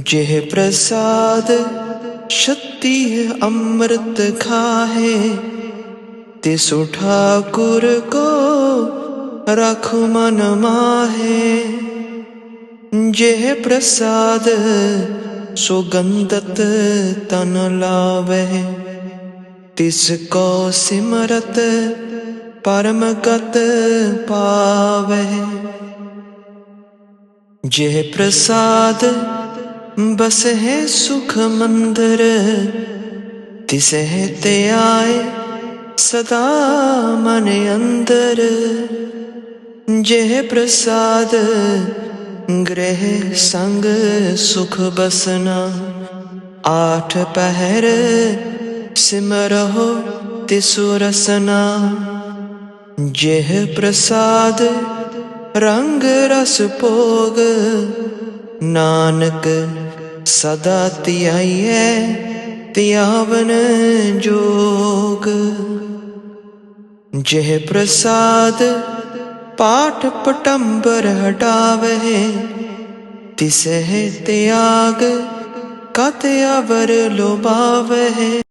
ਜਿਹ ਪ੍ਰਸਾਦ ਸ਼ਕਤੀ ਅੰਮ੍ਰਿਤ ਖਾਹੇ ਤਿਸੁ ਠਾਕੁਰ ਕੋ ਰਖ ਮਨ ਮਾਹੇ। ਜਿਹ ਪ੍ਰਸਾਦ ਸੁਗੰਧਤ ਤਨ ਲਾਵੇ, ਤਿਸ ਕੋ ਸਿਮਰਤ ਪਰਮ ਗਤ ਪਾਵੇ। ਜਿਹ ਪ੍ਰਸਾਦ ਬਸ ਹੈ ਸੁਖ ਮੰਦਰ ਤਿਸਹਿ ਤੇ ਆਏ ਸਦਾ ਮਨ ਅੰਦਰ ਜਿਹ ਪ੍ਰਸਾਦ ਗ੍ਰਹਿ ਸੰਗ ਸੁਖ ਬਸਨਾ ਆਠ ਪਹਿਰ ਸਿਮਰਹੁ ਤਿਸੁ ਰਸਨਾ ਜਿਹ ਪ੍ਰਸਾਦ ਰੰਗ ਰਸ ਭੋਗ ਨਾਨਕ ਸਦਾ ਧਿਆਈਐ ਧਿਆਵਨ ਜੋਗ। ਜਿਹ ਪ੍ਰਸਾਦ ਪਾਠ ਪਟੰਬਰ ਹਟਾਵੇ ਤਿਸਹਿ ਤਿਆਗ ਕਤ ਅਵਰ ਲੋਭਾਵੇ